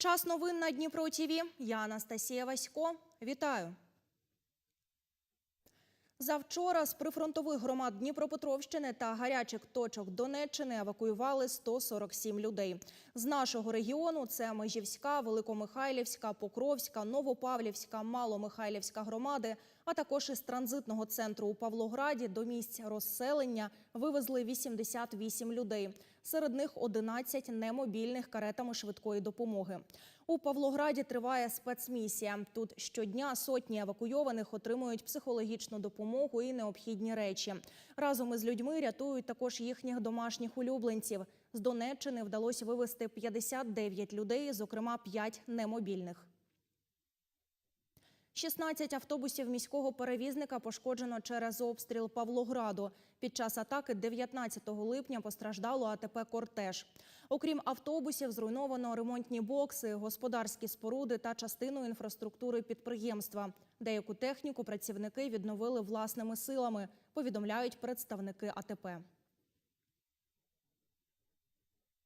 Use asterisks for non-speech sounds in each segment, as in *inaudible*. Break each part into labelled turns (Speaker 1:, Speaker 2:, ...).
Speaker 1: Час новин на Дніпро ТІВІ. Я Анастасія Васько. Вітаю. Завчора з прифронтових громад Дніпропетровщини та гарячих точок Донеччини евакуювали 147 людей. З нашого регіону це Межівська, Великомихайлівська, Покровська, Новопавлівська, Маломихайлівська громади, а також із транзитного центру у Павлограді до місць розселення вивезли 88 людей. Серед них 11 немобільних каретами швидкої допомоги. У Павлограді триває спецмісія. Тут щодня сотні евакуйованих отримують психологічну допомогу і необхідні речі. Разом із людьми рятують також їхніх домашніх улюбленців. З Донеччини вдалося вивезти 59 людей, зокрема 5 немобільних. 16 автобусів міського перевізника пошкоджено через обстріл Павлограду. Під час атаки 19 липня постраждало АТП «Кортеж». Окрім автобусів, зруйновано ремонтні бокси, господарські споруди та частину інфраструктури підприємства. Деяку техніку працівники відновили власними силами, повідомляють представники АТП.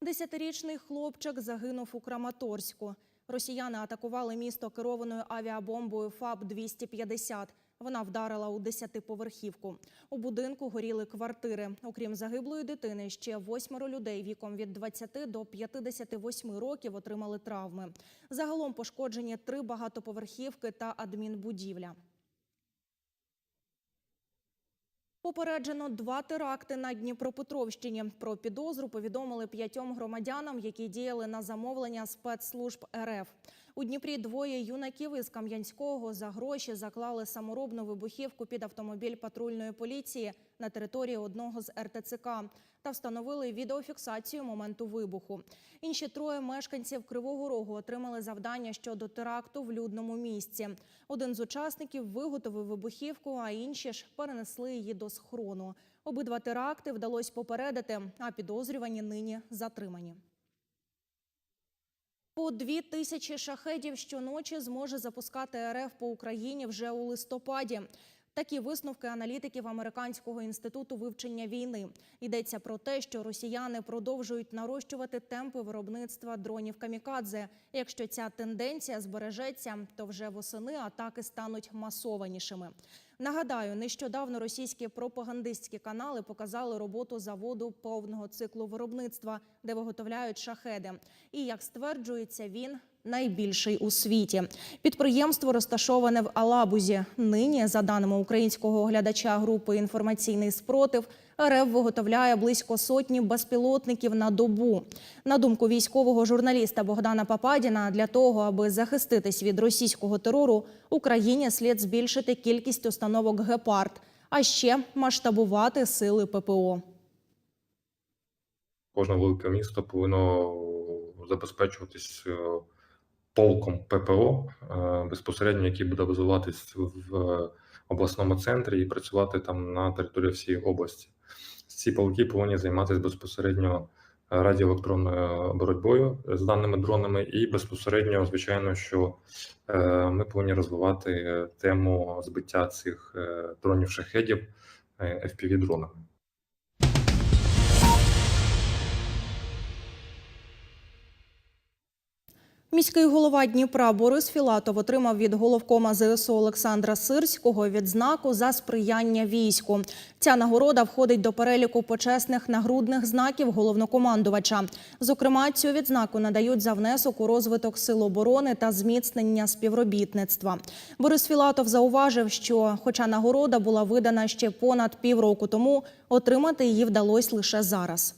Speaker 1: Десятирічний хлопчик загинув у Краматорську. Росіяни атакували місто керованою авіабомбою ФАБ-250. Вона вдарила у десятиповерхівку. У будинку горіли квартири. Окрім загиблої дитини, ще восьмеро людей віком від 20 до 58 років отримали травми. Загалом пошкоджені три багатоповерхівки та адмінбудівля. Попереджено два теракти на Дніпропетровщині. Про підозру повідомили п'ятьом громадянам, які діяли на замовлення спецслужб РФ. У Дніпрі двоє юнаків із Кам'янського за гроші заклали саморобну вибухівку під автомобіль патрульної поліції на території одного з РТЦК та встановили відеофіксацію моменту вибуху. Інші троє мешканців Кривого Рогу отримали завдання щодо теракту в людному місці. Один з учасників виготовив вибухівку, а інші ж перенесли її до схрону. Обидва теракти вдалося попередити, а підозрювані нині затримані. По дві тисячі шахедів щоночі зможе запускати РФ по Україні вже у листопаді. Такі висновки аналітиків Американського інституту вивчення війни. Йдеться про те, що росіяни продовжують нарощувати темпи виробництва дронів камікадзе. Якщо ця тенденція збережеться, то вже восени атаки стануть масованішими. Нагадаю, нещодавно російські пропагандистські канали показали роботу заводу повного циклу виробництва, де виготовляють шахеди. І як стверджується, він найбільший у світі. Підприємство розташоване в Алабузі. Нині, за даними українського оглядача групи інформаційний спротив, РФ виготовляє близько сотні безпілотників на добу. На думку військового журналіста Богдана Пападіна, для того, аби захиститись від російського терору, Україні слід збільшити кількість установок гепард, а ще масштабувати сили ППО.
Speaker 2: Кожне велике місто повинно забезпечуватись е, полком ППО е, безпосередньо, який буде базуватись в обласному центрі і працювати там на території всієї області. Ці полки повинні займатися безпосередньо радіоелектронною боротьбою з даними дронами, і безпосередньо, звичайно, що е, ми повинні розвивати е, тему збиття цих е, дронів шахедів fpv дронами.
Speaker 1: Міський голова Дніпра Борис Філатов отримав від головкома ЗСУ Олександра Сирського відзнаку за сприяння війську. Ця нагорода входить до переліку почесних нагрудних знаків головнокомандувача. Зокрема, цю відзнаку надають за внесок у розвиток сил оборони та зміцнення співробітництва. Борис Філатов зауважив, що, хоча нагорода була видана ще понад півроку тому, отримати її вдалося лише зараз.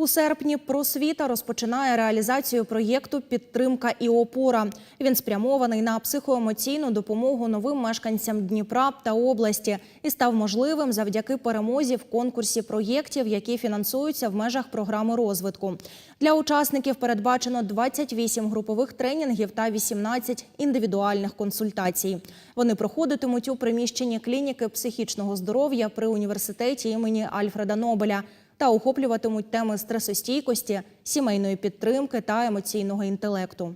Speaker 1: У серпні просвіта розпочинає реалізацію проєкту Підтримка і опора. Він спрямований на психоемоційну допомогу новим мешканцям Дніпра та області і став можливим завдяки перемозі в конкурсі проєктів, які фінансуються в межах програми розвитку. Для учасників передбачено 28 групових тренінгів та 18 індивідуальних консультацій. Вони проходитимуть у приміщенні клініки психічного здоров'я при університеті імені Альфреда Нобеля та охоплюватимуть теми стресостійкості, сімейної підтримки та емоційного інтелекту.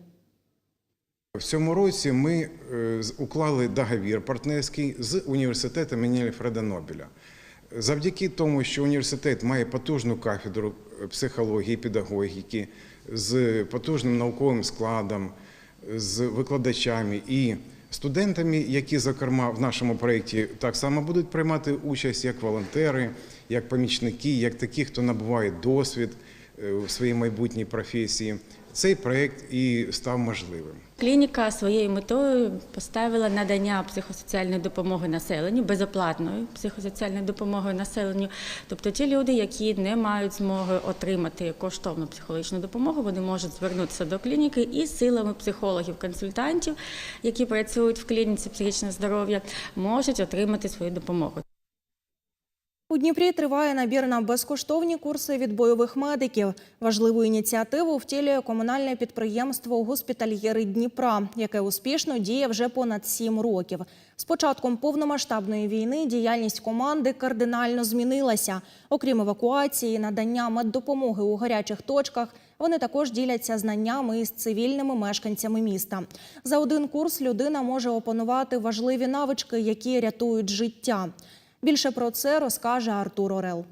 Speaker 3: В цьому році ми е, уклали договір партнерський з університетом імені Альфреда Нобеля. Завдяки тому, що університет має потужну кафедру е, психології, педагогіки, з потужним науковим складом, з викладачами і студентами, які, зокрема, в нашому проєкті так само будуть приймати участь як волонтери, як помічники, як такі, хто набуває досвід е, в своїй майбутній професії. Цей проєкт і став можливим.
Speaker 4: Клініка своєю метою поставила надання психосоціальної допомоги населенню, безоплатної психосоціальної допомоги населенню. Тобто ті люди, які не мають змоги отримати коштовну психологічну допомогу, вони можуть звернутися до клініки і силами психологів-консультантів, які працюють в клініці психічне здоров'я, можуть отримати свою допомогу.
Speaker 1: У Дніпрі триває набір на безкоштовні курси від бойових медиків. Важливу ініціативу втілює комунальне підприємство Госпітальєри Дніпра, яке успішно діє вже понад сім років. З початком повномасштабної війни діяльність команди кардинально змінилася. Окрім евакуації, надання меддопомоги у гарячих точках. Вони також діляться знаннями із цивільними мешканцями міста. За один курс людина може опанувати важливі навички, які рятують життя. Більше про це розкаже Артур Орел.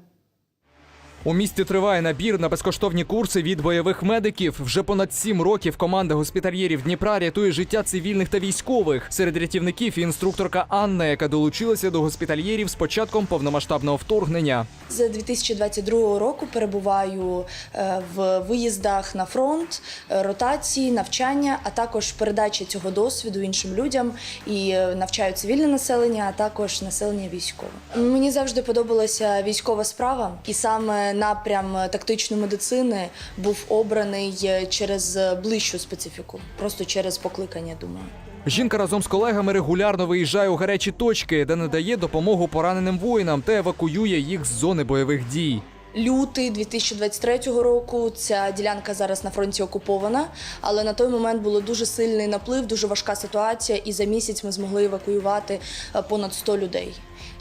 Speaker 5: У місті триває набір на безкоштовні курси від бойових медиків. Вже понад сім років команда госпітальєрів Дніпра рятує життя цивільних та військових. Серед рятівників інструкторка Анна, яка долучилася до госпітальєрів з початком повномасштабного вторгнення.
Speaker 6: З 2022 року перебуваю е, в виїздах на фронт, е, ротації, навчання, а також передача цього досвіду іншим людям і е, навчаю цивільне населення, а також населення військове. Мені завжди подобалася військова справа, і саме напрям тактичної медицини був обраний е, через ближчу специфіку, просто через покликання, думаю.
Speaker 5: Жінка разом з колегами регулярно виїжджає у гарячі точки, де надає допомогу пораненим воїнам та евакуює їх з зони бойових дій.
Speaker 6: Лютий 2023 року ця ділянка зараз на фронті окупована, але на той момент було дуже сильний наплив, дуже важка ситуація, і за місяць ми змогли евакуювати е, понад 100 людей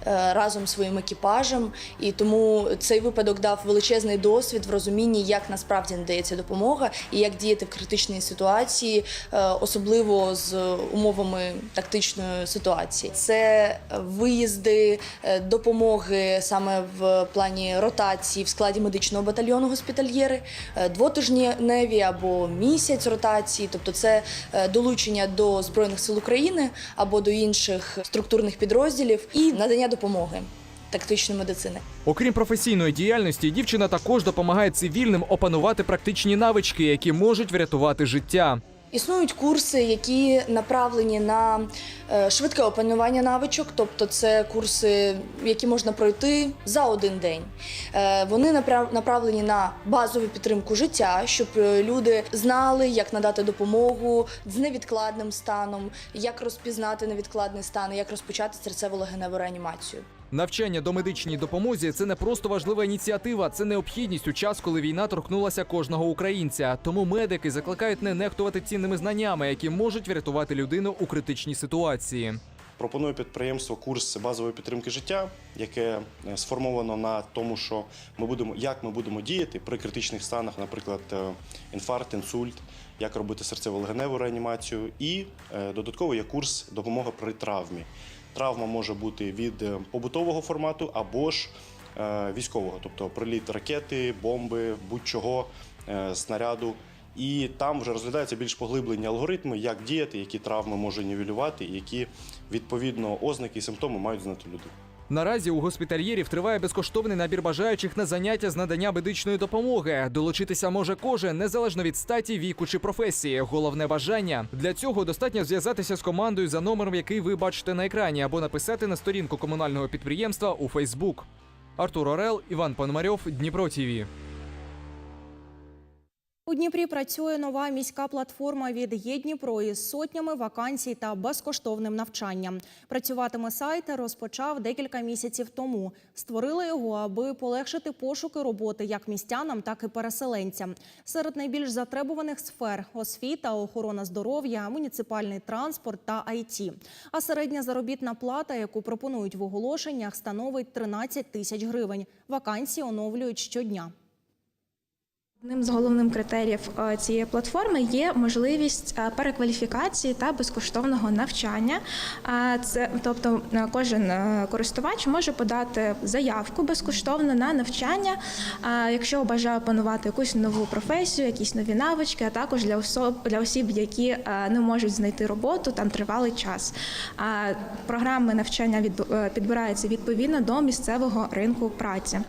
Speaker 6: разом зі своїм екіпажем. І тому цей випадок дав величезний досвід в розумінні, як насправді надається допомога і як діяти в критичній ситуації, е, особливо з умовами тактичної ситуації. Це виїзди, е, допомоги саме в плані ротації в складі медичного батальйону госпітальєри, е, двотижневі або місяць ротації, тобто це е, долучення до збройних сил України або до інших структурних підрозділів і надання допомоги тактичної медицини.
Speaker 5: Окрім професійної діяльності, дівчина також допомагає цивільним опанувати практичні навички, які можуть врятувати життя.
Speaker 6: Існують курси, які направлені на е, швидке опанування навичок, тобто це курси, які можна пройти за один день. Е, Вони направлені на базову підтримку життя, щоб е, люди знали, як надати допомогу з невідкладним станом, як розпізнати невідкладний стан, як розпочати серцево-легеневу реанімацію.
Speaker 5: Навчання до медичній допомозі це не просто важлива ініціатива, це необхідність у час, коли війна торкнулася кожного українця. Тому медики закликають не нехтувати цінними знаннями, які можуть врятувати людину у критичній ситуації.
Speaker 7: Пропонує підприємство курс базової підтримки життя, яке е, сформовано на тому, що ми будемо, як ми будемо діяти при критичних станах, наприклад, е, інфаркт, інсульт, як робити серцево-легеневу реанімацію, і е, додатково є курс допомога при травмі. Травма може бути від е, побутового формату або ж е, військового, тобто приліт ракети, бомби, будь-чого, е, снаряду. І там вже розглядаються більш поглиблені алгоритми, як діяти, які травми може нівелювати, і які відповідно ознаки і симптоми мають знати люди.
Speaker 5: Наразі у госпітальєрів триває безкоштовний набір бажаючих на заняття з надання медичної допомоги. Долучитися може кожен, незалежно від статі, віку чи професії. Головне бажання для цього достатньо зв'язатися з командою за номером, який ви бачите на екрані, або написати на сторінку комунального підприємства у Фейсбук. Артур Орел, Іван Пономарьов, Дніпро ТІВІ.
Speaker 1: У Дніпрі працює нова міська платформа від «Є-Дніпро» із сотнями вакансій та безкоштовним навчанням. Працюватиме сайт розпочав декілька місяців тому. Створили його, аби полегшити пошуки роботи як містянам, так і переселенцям. Серед найбільш затребуваних сфер – освіта, охорона здоров'я, муніципальний транспорт та ІТ. А середня заробітна плата, яку пропонують в оголошеннях, становить 13 тисяч гривень. Вакансії оновлюють щодня.
Speaker 8: Одним з головних критеріїв е, цієї платформи є можливість е, перекваліфікації та безкоштовного навчання. А Це тобто е, кожен е, користувач може подати заявку безкоштовно на навчання, якщо бажає опанувати якусь нову професію, якісь нові навички, а також для особ для осіб, які е, не можуть знайти роботу там тривалий час. Програми навчання відб- е, підбираються відповідно до місцевого ринку праці.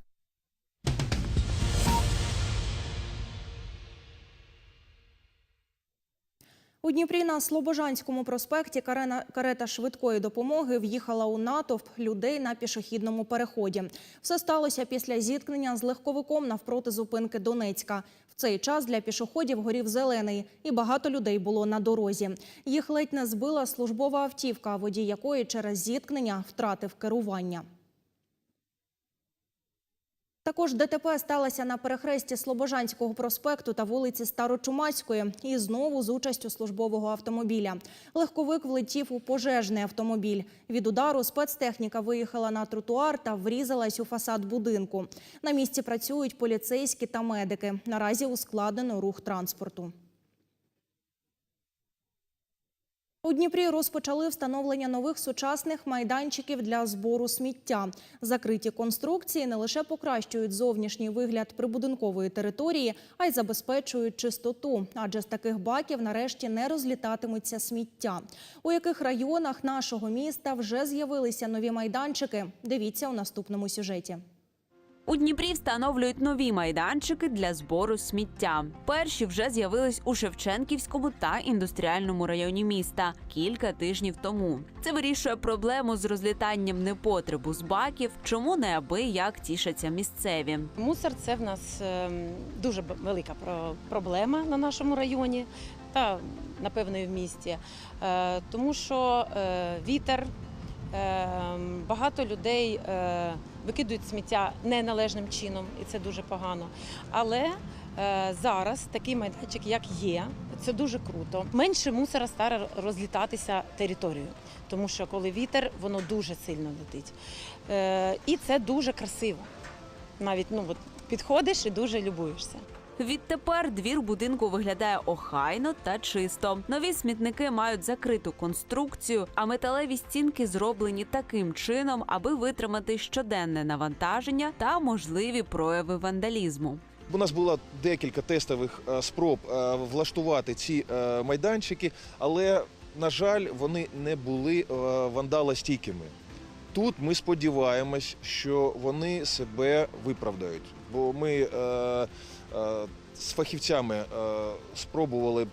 Speaker 1: У Дніпрі на Слобожанському проспекті карена- карета швидкої допомоги в'їхала у натовп людей на пішохідному переході. Все сталося після зіткнення з легковиком навпроти зупинки Донецька. В цей час для пішоходів горів зелений, і багато людей було на дорозі. Їх ледь не збила службова автівка, водій якої через зіткнення втратив керування. Також ДТП сталося на перехресті Слобожанського проспекту та вулиці Старочумацької і знову з участю службового автомобіля. Легковик влетів у пожежний автомобіль. Від удару спецтехніка виїхала на тротуар та врізалась у фасад будинку. На місці працюють поліцейські та медики. Наразі ускладнено рух транспорту. У Дніпрі розпочали встановлення нових сучасних майданчиків для збору сміття. Закриті конструкції не лише покращують зовнішній вигляд прибудинкової території, а й забезпечують чистоту. Адже з таких баків нарешті не розлітатиметься сміття. У яких районах нашого міста вже з'явилися нові майданчики? Дивіться у наступному сюжеті.
Speaker 9: У Дніпрі встановлюють нові майданчики для збору сміття. Перші вже з'явились у Шевченківському та індустріальному районі міста кілька тижнів тому. Це вирішує проблему з розлітанням непотребу з баків, чому неабияк тішаться місцеві.
Speaker 10: Мусор це в нас ем, дуже велика про- проблема на нашому районі та напевно і в місті, Е, тому що е, вітер, е, багато людей е, викидують сміття неналежним чином, і це дуже погано. Але е, зараз такий майданчик, як є, це дуже круто. Менше мусора стара розлітатися територією, тому що коли вітер, воно дуже сильно летить. Е, І це дуже красиво навіть ну от підходиш і дуже любуєшся.
Speaker 9: Відтепер двір будинку виглядає охайно та чисто. Нові смітники мають закриту конструкцію, а металеві стінки зроблені таким чином, аби витримати щоденне навантаження та можливі прояви вандалізму.
Speaker 11: У нас було декілька тестових е, спроб е, влаштувати ці е, майданчики, але, на жаль, вони не були вандалостійкими. Тут ми сподіваємось, що вони себе виправдають, бо ми з фахівцями е, спробували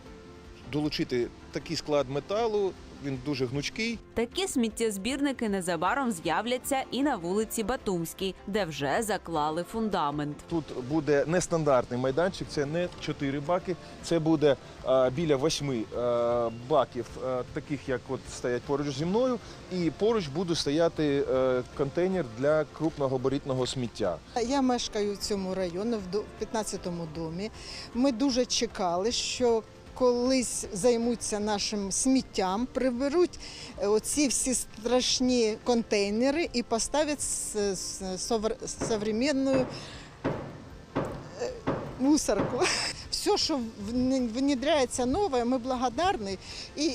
Speaker 11: долучити такий склад металу. Він дуже гнучкий,
Speaker 9: Такі сміттєзбірники незабаром з'являться і на вулиці Батумській, де вже заклали фундамент.
Speaker 11: Тут буде нестандартний майданчик, це не 4 баки, це буде е, біля 8 е, баків, е, таких як от стоять поруч зі мною, і поруч буде стояти контейнер для крупногабаритного сміття.
Speaker 12: Я мешкаю в цьому районі, в 15-му домі. Ми дуже чекали, що колись займуться нашим сміттям, приберуть е, оці всі страшні контейнери і поставлять с- с- совр- е, мусорку. *laughs* Все, що вн- внедряється нове, ми благодарні. І,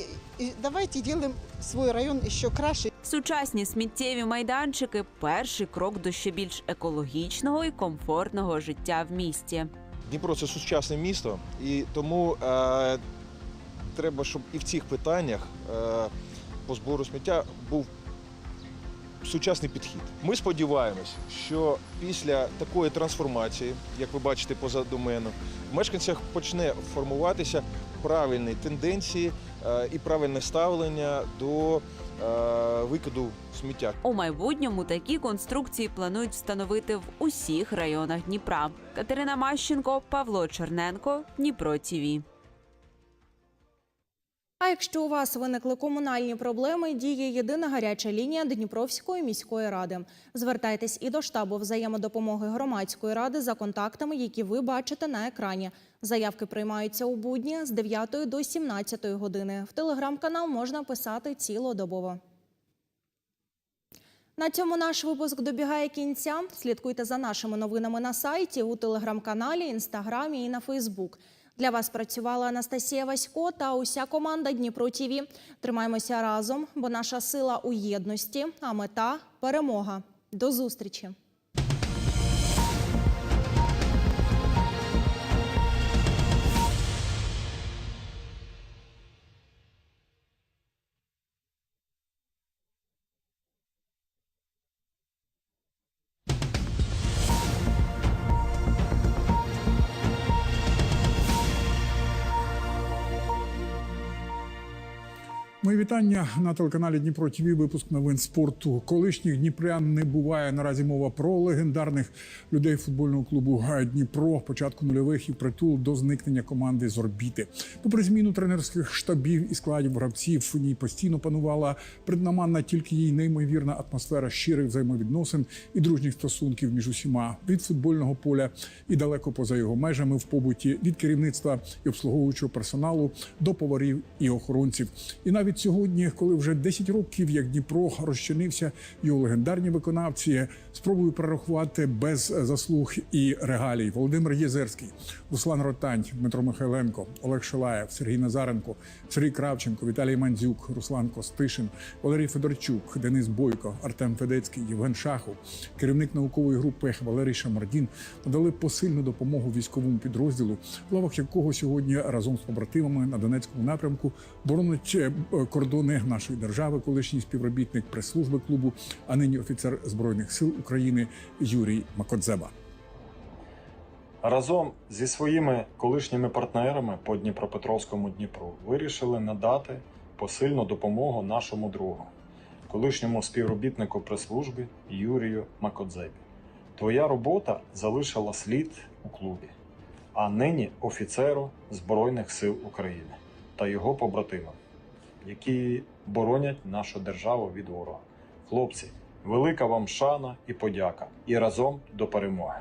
Speaker 12: давайте робимо свій район ще краще.
Speaker 9: Сучасні сміттєві майданчики перший крок до ще більш екологічного і комфортного життя в місті.
Speaker 11: Дніпро це сучасне місто, і тому е, треба, щоб і в цих питаннях е, по збору сміття був сучасний підхід. Ми сподіваємось, що після такої трансформації, як ви бачите позаду мене, в мешканцях почне формуватися правильні тенденції е, і правильне ставлення до е, викиду сміття.
Speaker 9: У майбутньому такі конструкції планують встановити в усіх районах Дніпра. Катерина Мащенко, Павло Черненко, Дніпро ТІВІ.
Speaker 1: А якщо у вас виникли комунальні проблеми, діє єдина гаряча лінія Дніпровської міської ради. Звертайтесь і до штабу взаємодопомоги громадської ради за контактами, які ви бачите на екрані. Заявки приймаються у будні з 9 до 17 години. В телеграм-канал можна писати цілодобово. На цьому наш випуск добігає кінця. Слідкуйте за нашими новинами на сайті, у телеграм-каналі, інстаграмі і на Фейсбук. Для вас працювала Анастасія Васько та уся команда Дніпро ТІВІ. Тримаємося разом, бо наша сила у єдності, а мета перемога. До зустрічі!
Speaker 13: Мої вітання на телеканалі Дніпро ТВ. Випуск новин спорту. Колишніх Дніпрян не буває. Наразі мова про легендарних людей футбольного клубу Дніпро. Початку нульових і притул до зникнення команди з орбіти. Попри зміну тренерських штабів і складів гравців, в ній постійно панувала преднаманна тільки їй неймовірна атмосфера щирих взаємовідносин і дружніх стосунків між усіма від футбольного поля і далеко поза його межами в побуті від керівництва і обслуговуючого персоналу до поварів і охоронців. І навіть сьогодні, коли вже 10 років як Дніпро розчинився, його легендарні виконавці спробую перерахувати без заслуг і регалій. Володимир Єзерський, Руслан Ротань, Дмитро Михайленко, Олег Шилаєв, Сергій Назаренко, Сергій Кравченко, Віталій Мандзюк, Руслан Костишин, Валерій Федорчук, Денис Бойко, Артем Федецький, Євген Шахов, керівник наукової групи Валерій Шамардін надали посильну допомогу військовому підрозділу, в лавах якого сьогодні разом з побратимами на Донецькому напрямку боронить кордони нашої держави, колишній співробітник прес-служби клубу, а нині офіцер збройних сил України Юрій Макодзеба.
Speaker 14: Разом зі своїми колишніми партнерами по Дніпропетровському Дніпру вирішили надати посильну допомогу нашому другу, колишньому співробітнику прес-служби Юрію Макодзебі. Твоя робота залишила слід у клубі, а нині офіцеру Збройних сил України та його побратимам, які боронять нашу державу від ворога. Хлопці, велика вам шана і подяка, і разом до перемоги.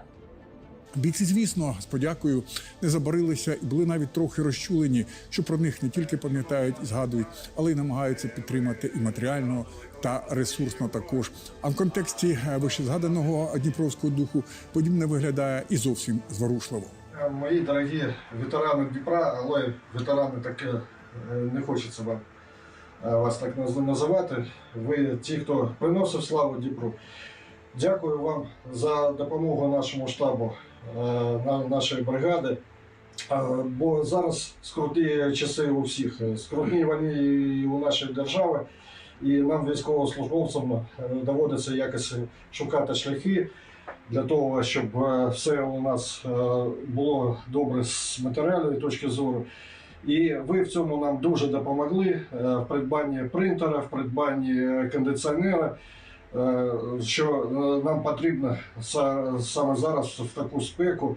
Speaker 13: Бійці, звісно, з подякою не забарилися і були навіть трохи розчулені, що про них не тільки пам'ятають і згадують, але й намагаються підтримати і матеріально та ресурсно також. А в контексті е, вище згаданого дніпровського духу подібне виглядає і зовсім зворушливо.
Speaker 15: Мої дорогі ветерани Дніпра, але ветерани таке е, не хочеться вам вас так називати. Ви ті, хто приносив славу Дніпру. Дякую вам за допомогу нашому штабу, е, нашої бригади. Е, Бо зараз скруті часи у всіх, е, скрутні вони і у нашої держави, і нам, військовослужбовцям, е, доводиться якось шукати шляхи для того, щоб е, все у нас е, було добре з матеріальної точки зору. І ви в цьому нам дуже допомогли е, в придбанні принтера, в придбанні кондиціонера, е, що е, нам потрібно саме зараз в таку спеку.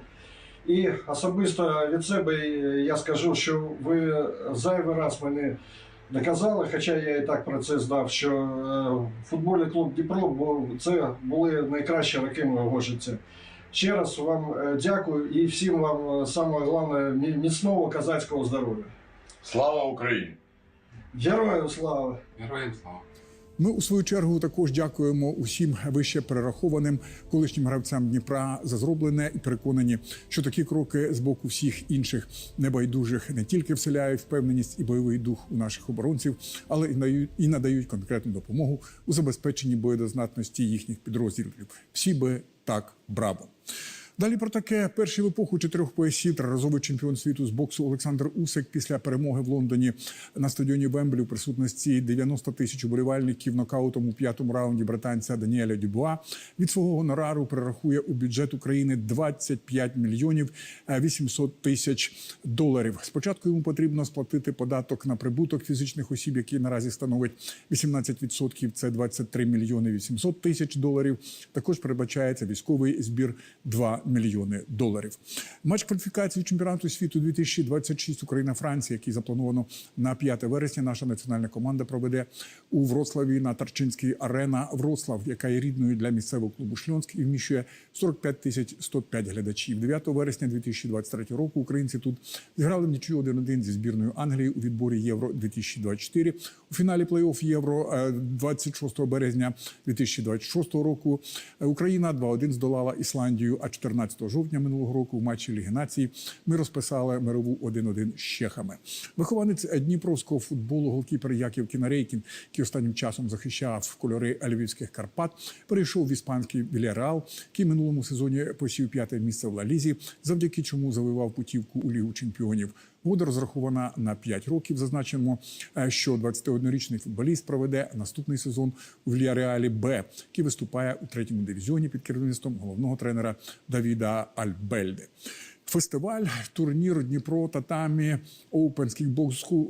Speaker 15: І особисто від себе я скажу, що ви зайвий раз мене доказали, хоча я і так про це знав, що футбольний клуб Дніпро це були найкращі роки мого життя. Ще раз вам е, дякую і всім вам е, саме головне міцного козацького здоров'я.
Speaker 16: Слава Україні!
Speaker 15: Героям слава!
Speaker 16: Героям слава!
Speaker 13: Ми у свою чергу також дякуємо усім вище перерахованим колишнім гравцям Дніпра за зроблене і переконані, що такі кроки з боку всіх інших небайдужих не тільки вселяють впевненість і бойовий дух у наших оборонців, але і надають, і надають конкретну допомогу у забезпеченні боєдознатності їхніх підрозділів. Всі би так браво. Далі про таке перший в епоху чотирьох поясів триразовий чемпіон світу з боксу Олександр Усик після перемоги в Лондоні на стадіоні Вемблі у присутності 90 тисяч уболівальників нокаутом у п'ятому раунді британця Даніеля Дюбуа від свого гонорару перерахує у бюджет України 25 мільйонів е, 800 тисяч доларів. Спочатку йому потрібно сплатити податок на прибуток фізичних осіб, який наразі становить 18%, це 23 мільйони 800 тисяч доларів. Також передбачається військовий збір 2 мільйони доларів. Матч кваліфікації чемпіонату світу 2026 Україна-Франція, який заплановано на 5 вересня. Наша національна команда проведе у Вроцлаві на Тарчинській арена Вроцлав, яка є рідною для місцевого клубу Шльонськ і вміщує 45 тисяч 105 глядачів. 9 вересня 2023 року українці тут зіграли в нічию 1-1 зі збірною Англії у відборі Євро 2024 У фіналі плей-офф Євро е, 26 березня 2026 року е, Україна 2-1 здолала Ісландію. А 14 жовтня минулого року в матчі Ліги нації ми розписали мирову 1-1 з чехами. Вихованець Дніпровського футболу голкіпер Яків Кінарейкін, який останнім часом захищав кольори Львівських Карпат, перейшов в іспанський Вільяреал, який минулому сезоні посів п'яте місце в Лалізі, завдяки чому завивав путівку у Лігу чемпіонів. Угода розрахована на 5 років. Зазначимо, е, що 21-річний футболіст проведе наступний сезон у Вільяреалі Б, який виступає у третьому дивізіоні під керівництвом головного тренера Давіда Альбельде. Фестиваль, турнір Дніпро Татамі Оупен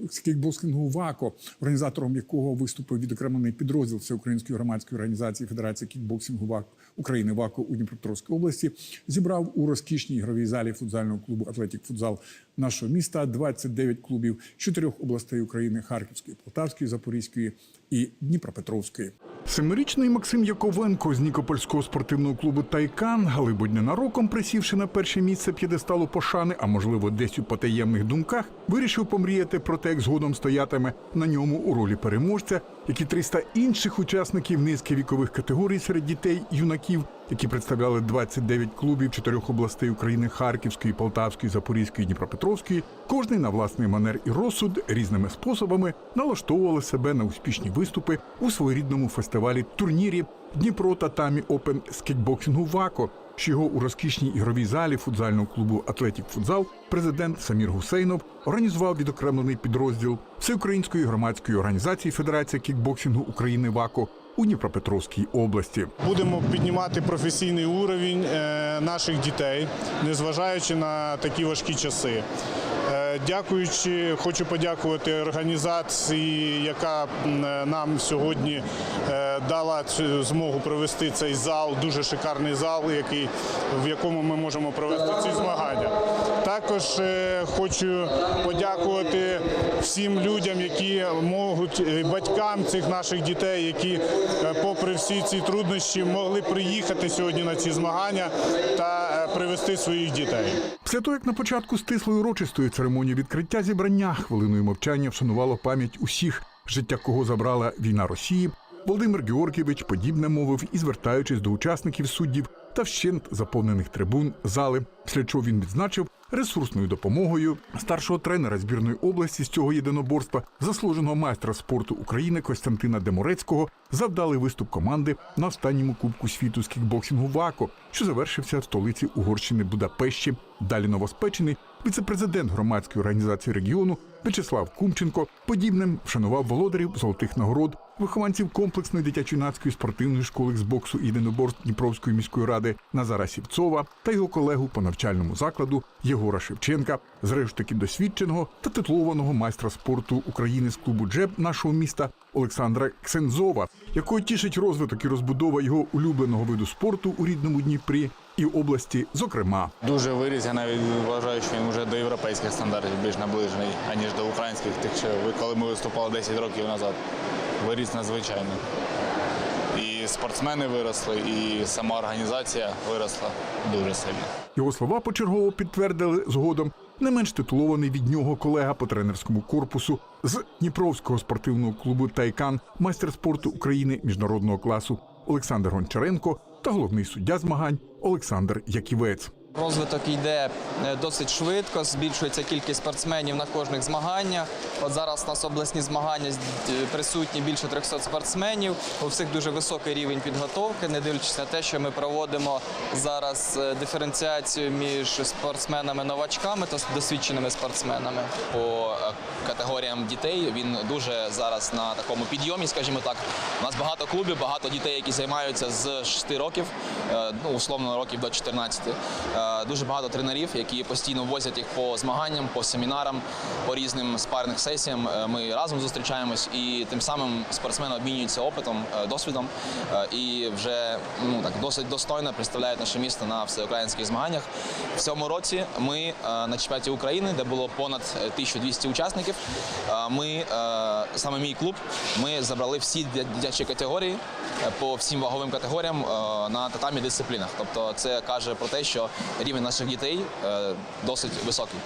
Speaker 13: з кікбоксингу ВАКО, організатором якого виступив відокремлений підрозділ Всеукраїнської громадської організації Федерації кікбоксингу ВАК України ВАКО у Дніпропетровській області, зібрав у розкішній ігровій залі футзального клубу Атлетік Футзал нашого міста 29 клубів чотирьох областей України: Харківської, Полтавської, Запорізької і Дніпропетровської. Семирічний Максим Яковенко з Нікопольського спортивного клубу Тайкан, галибудь ненароком присівши на перше місце п'єдесталу пошани, а можливо, десь у потаємних думках, вирішив помріяти про те, як згодом стоятиме на ньому у ролі переможця, як і 300 інших учасників низки вікових категорій серед дітей, юнаків, які представляли 29 клубів чотирьох областей України Харківської, Полтавської, Запорізької, Дніпропетровської. Кожний на власний манер і розсуд різними способами налаштовували себе на успішні виступи у своєрідному фестивалі турнірі Дніпро Татамі Опен з кікбоксингу ВАКО, що його у розкішній ігровій залі футзального клубу Атлетік Футзал президент Самір Гусейнов організував відокремлений підрозділ Всеукраїнської громадської організації Федерація кікбоксингу України ВАКО у Дніпропетровській області.
Speaker 17: Будемо піднімати професійний уровень е, наших дітей, незважаючи на такі важкі часи. Е, Дякуючи, хочу подякувати організації, яка е, нам сьогодні дала цю змогу провести цей зал, дуже шикарний зал, в якому ми можемо провести ці змагання. Також е, хочу подякувати всім людям, які можуть е, батькам цих наших дітей, які, е, попри всі ці труднощі, могли приїхати сьогодні на ці змагання та привести своїх дітей.
Speaker 13: Після того, як на початку стислої урочистої церемонії відкриття зібрання хвилиною мовчання вшанувало пам'ять усіх, життя кого забрала війна Росії, Володимир Георгійович подібне мовив і звертаючись до учасників суддів та вщент заповнених трибун зали, після чого він відзначив ресурсною допомогою старшого тренера збірної області з цього єдиноборства, заслуженого майстра спорту України Костянтина Деморецького, завдалий виступ команди на останньому кубку світу з кікбоксингу ВАКО, що завершився в столиці Угорщини Будапешті. Далі новоспечений віце-президент громадської організації регіону В'ячеслав Кумченко подібним вшанував володарів золотих нагород, вихованців комплексної дитячо-юнацької спортивної школи з боксу і єдиноборств Дніпровської міської ради Назара Сівцова та його колегу по навчальному закладу Єгора Шевченка, зрештою таки досвідченого та титулованого майстра спорту України з клубу Джеб нашого міста Олександра Ксензова, якого тішить розвиток і розбудова його улюбленого виду спорту у рідному Дніпрі і області, зокрема.
Speaker 18: Дуже виріс, я навіть вважаю, що він вже до європейських стандартів більш наближений, аніж до українських, тих, що коли ми виступали 10 років назад. Виріс надзвичайно. І спортсмени виросли, і сама організація виросла дуже сильно.
Speaker 13: Його слова почергово підтвердили згодом не менш титулований від нього колега по тренерському корпусу з Дніпровського спортивного клубу Тайкан, майстер спорту України міжнародного класу Олександр Гончаренко та головний суддя змагань Олександр Яківець.
Speaker 19: Розвиток йде е, досить швидко, збільшується кількість спортсменів на кожних змаганнях. От зараз у нас обласні змагання присутні більше 300 спортсменів. У всіх дуже високий рівень підготовки, не дивлячись на те, що ми проводимо зараз е, диференціацію між спортсменами-новачками та досвідченими спортсменами.
Speaker 20: по е, категоріям дітей. Він дуже зараз на такому підйомі, скажімо так. У нас багато клубів, багато дітей, які займаються з 6 років, ну условно років до 14. Дуже багато тренерів, які постійно возять їх по змаганням, по семінарам, по різним спарних сесіям. Е, Ми разом зустрічаємось і тим самим спортсмени обмінюються опитом, е, досвідом е, і вже ну так досить достойно представляють наше місто на всеукраїнських змаганнях. В цьому році ми на чемпіонаті України, де було понад е, 1200 учасників. Ми саме мій клуб. Ми забрали всі дитя- дитячі категорії по всім ваговим категоріям на татамі дисциплінах. Тобто, це каже про те, що рівень наших дітей е, досить високий.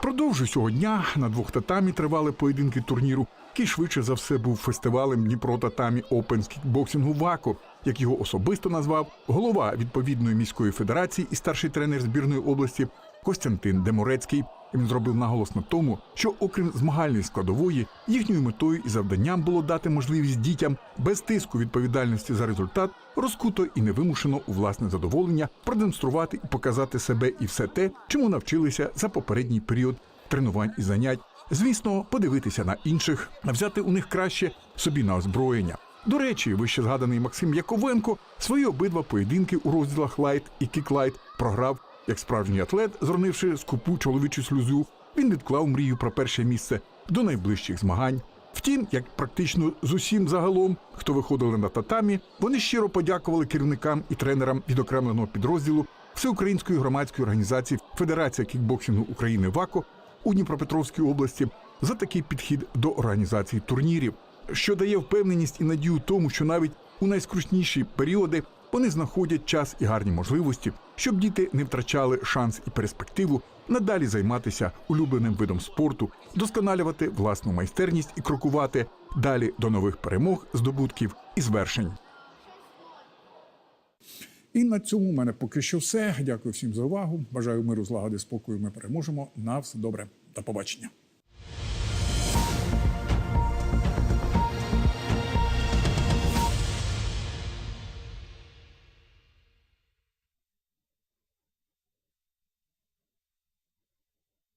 Speaker 13: Продовж усього дня на двох татамі тривали поєдинки турніру, який швидше за все був фестивалем Дніпро Татамі Open з ВАКО, як його особисто назвав голова відповідної міської федерації і старший тренер збірної області Костянтин Деморецький. Він зробив наголос на тому, що окрім змагальної складової, їхньою метою і завданням було дати можливість дітям без тиску відповідальності за результат розкуто і невимушено у власне задоволення продемонструвати і показати себе і все те, чому навчилися за попередній період тренувань і занять. Звісно, подивитися на інших, взяти у них краще собі на озброєння. До речі, вище згаданий Максим Яковенко свої обидва поєдинки у розділах лайт і кіклайт програв як справжній атлет, зронивши скупу чоловічу сльозу. Він відклав мрію про перше місце до найближчих змагань. Втім, як практично з усім загалом, хто виходили на татамі, вони щиро подякували керівникам і тренерам відокремленого підрозділу Всеукраїнської громадської організації Федерація кікбоксингу України ВАКО у Дніпропетровській області за такий підхід до організації турнірів, що дає впевненість і надію тому, що навіть у найскрушніші періоди вони знаходять час і гарні можливості, щоб діти не втрачали шанс і перспективу надалі займатися улюбленим видом спорту, досконалювати власну майстерність і крокувати далі до нових перемог, здобутків і звершень. І на цьому в мене поки що все. Дякую всім за увагу. Бажаю миру, злагоди, спокою. Ми переможемо. На все добре. До побачення.